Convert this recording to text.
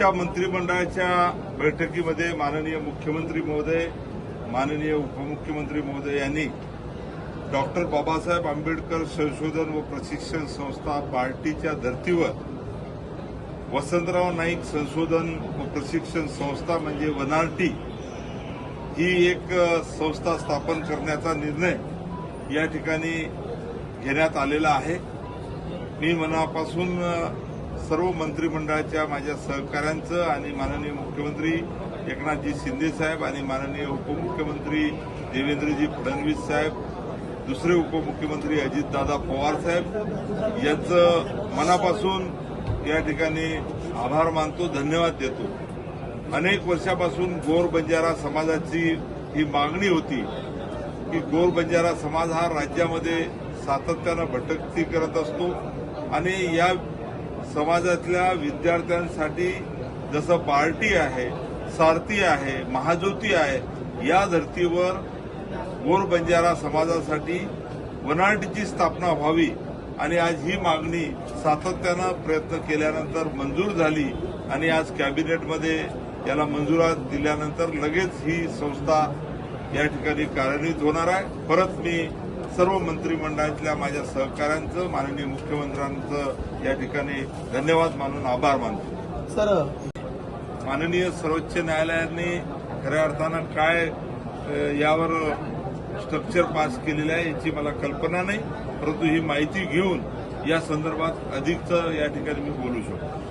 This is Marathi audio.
आजच्या मंत्रिमंडळाच्या बैठकीमध्ये माननीय मुख्यमंत्री महोदय माननीय उपमुख्यमंत्री महोदय यांनी डॉक्टर बाबासाहेब आंबेडकर संशोधन व प्रशिक्षण संस्था पार्टीच्या धर्तीवर वसंतराव नाईक संशोधन व प्रशिक्षण संस्था म्हणजे वनार्टी ही एक संस्था स्थापन करण्याचा निर्णय या ठिकाणी घेण्यात आलेला आहे. मी मनापासून सर्व मंत्रिमंडळाच्या माझ्या सहकाऱ्यांचं आणि माननीय मुख्यमंत्री एकनाथजी शिंदे साहेब आणि माननीय उपमुख्यमंत्री देवेंद्रजी फडणवीस साहेब दुसरे उपमुख्यमंत्री अजितदादा पवार साहेब यांचं मनापासून या ठिकाणी आभार मानतो धन्यवाद देतो. अनेक वर्षापासून गोर बंजारा समाजाची ही मागणी होती की गोर बंजारा समाज हा राज्यामध्ये सातत्यानं भटकती करत असतो आणि या समाजातल्या विद्यार्थ्यांसाठी जसं पार्टी आहे सारथी आहे महाज्योती आहे या धर्तीवर गोर बंजारा समाजासाठी वनाटीची स्थापना व्हावी आणि आज ही मागणी सातत्यानं प्रयत्न केल्यानंतर मंजूर झाली आणि आज कॅबिनेटमध्ये याला मंजुरात दिल्यानंतर लगेच ही संस्था या ठिकाणी कार्यान्वित होणार आहे. परत मी सर्व मंत्रिमंडळातल्या माझ्या सहकाऱ्यांचं माननीय मुख्यमंत्र्यांचं या ठिकाणी धन्यवाद मानून आभार मानतो. सर माननीय सर्वोच्च न्यायालयाने खऱ्या अर्थानं काय यावर स्ट्रक्चर पास केलेलं आहे याची मला कल्पना नाही परंतु ही माहिती घेऊन या संदर्भात अधिकचं या ठिकाणी मी बोलू शकतो.